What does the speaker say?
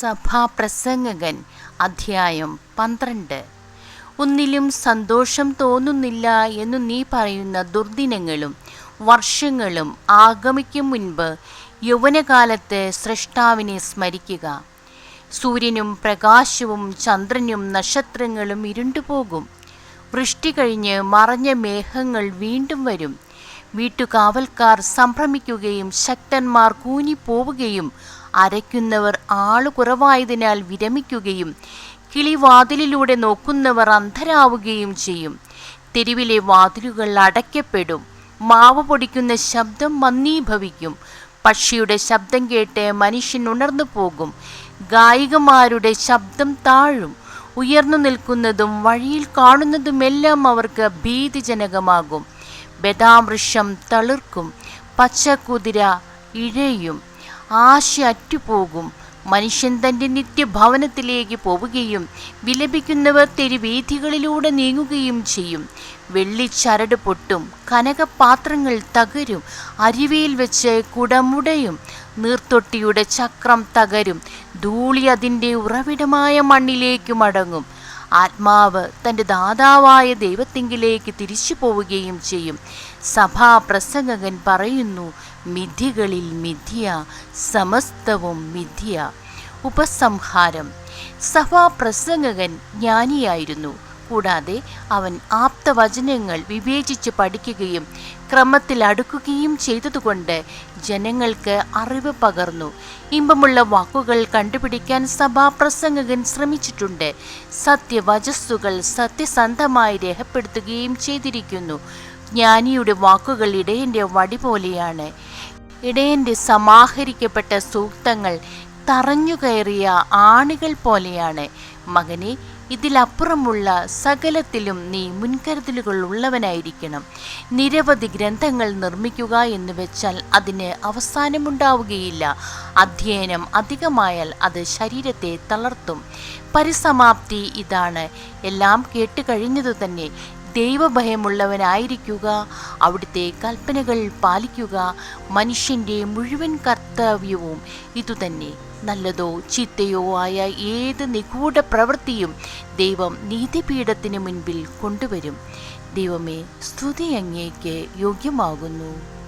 സഭാപ്രസംഗകൻ അധ്യായം പന്ത്രണ്ട്. ഒന്നിലും സന്തോഷം തോന്നുന്നില്ല എന്നു നീ പറയുന്ന ദുർദിനങ്ങളും വർഷങ്ങളും ആഗമിക്കും മുൻപ് യൗവനകാലത്ത് സൃഷ്ടാവിനെ സ്മരിക്കുക. സൂര്യനും പ്രകാശവും ചന്ദ്രനും നക്ഷത്രങ്ങളും ഇരുണ്ടുപോകും. വൃഷ്ടി കഴിഞ്ഞ് മറഞ്ഞ മേഘങ്ങൾ വീണ്ടും വരും. വീട്ടുകാവൽക്കാർ സംഭ്രമിക്കുകയും ശക്തന്മാർ കൂനിപ്പോവുകയും അരയ്ക്കുന്നവർ ആളു കുറവായതിനാൽ വിരമിക്കുകയും കിളിവാതിലിലൂടെ നോക്കുന്നവർ അന്ധരാവുകയും ചെയ്യും. തെരുവിലെ വാതിലുകൾ അടയ്ക്കപ്പെടും. മാവ് പൊടിക്കുന്ന ശബ്ദം മന്ദീഭവിക്കും. പക്ഷിയുടെ ശബ്ദം കേട്ട് മനുഷ്യൻ ഉണർന്നു പോകും. ഗായികമാരുടെ ശബ്ദം താഴും. ഉയർന്നു നിൽക്കുന്നതും വഴിയിൽ കാണുന്നതുമെല്ലാം അവർക്ക് ഭീതിജനകമാകും. ബദാമൃഷം തളിർക്കും. പച്ചക്കുതിര ഇഴയും. ആശ അറ്റുപോകും. മനുഷ്യൻ തന്റെ നിത്യഭവനത്തിലേക്ക് പോവുകയും വിലപിക്കുന്നവർ തെരുവീഥികളിലൂടെ നീങ്ങുകയും ചെയ്യും. വെള്ളിച്ചരട് പൊട്ടും കനകപാത്രങ്ങൾ തകരും അരുവിയിൽ വെച്ച് കുടമുടയും നീർത്തൊട്ടിയുടെ ചക്രം തകരും ധൂളി അതിന്റെ ഉറവിടമായ മണ്ണിലേക്ക് മടങ്ങും. ആത്മാവ് തന്റെ ദാതാവായ ദൈവത്തിങ്കിലേക്ക് തിരിച്ചു പോവുകയും ചെയ്യും. സഭാ പ്രസംഗകൻ പറയുന്നു മിഥികളിൽ മിഥ്യ സമസ്തവും മിഥ്യ. ഉപസംഹാരം. സഭാ പ്രസംഗകൻ ജ്ഞാനിയായിരുന്നു. കൂടാതെ അവൻ ആപ്തവചനങ്ങൾ വിവേചിച്ച് പഠിക്കുകയും ക്രമത്തിൽ അടുക്കുകയും ചെയ്തതുകൊണ്ട് ജനങ്ങൾക്ക് അറിവ് പകർന്നു. ഇമ്പമുള്ള വാക്കുകൾ കണ്ടുപിടിക്കാൻ സഭാപ്രസംഗകൻ ശ്രമിച്ചിട്ടുണ്ട്. സത്യവചസ്സുകൾ സത്യസന്ധമായി രേഖപ്പെടുത്തുകയും ചെയ്തിരിക്കുന്നു. ജ്ഞാനിയുടെ വാക്കുകൾ ഇടയന്റെ വടി പോലെയാണ്. ഇടയന്റെ സമാഹരിക്കപ്പെട്ട സൂക്തങ്ങൾ തറഞ്ഞു കയറിയ ആണികൾ പോലെയാണ്. മകനെ ഇതിലപ്പുറമുള്ള സകലത്തിലും നീ മുൻകരുതലുകൾ ഉള്ളവനായിരിക്കണം. നിരവധി ഗ്രന്ഥങ്ങൾ നിർമ്മിക്കുക എന്ന് വെച്ചാൽ അതിന് അവസാനമുണ്ടാവുകയില്ല. അധ്യയനം അധികമായാൽ അത് ശരീരത്തെ തളർത്തും. പരിസമാപ്തി ഇതാണ്. എല്ലാം കേട്ട് കഴിഞ്ഞതു തന്നെ ദൈവഭയമുള്ളവനായിരിക്കുക. അവിടുത്തെ കൽപ്പനകൾ പാലിക്കുക മനുഷ്യന്റെ മുഴുവൻ കർത്തവ്യവും. ഇതുതന്നെ നല്ലതോ ചീത്തയോ ആയ ഏത് നിഗൂഢ പ്രവൃത്തിയും ദൈവം നീതിപീഠത്തിന് മുൻപിൽ കൊണ്ടുവരും. ദൈവമേ സ്തുതി അങ്ങേക്ക് യോഗ്യമാകുന്നു.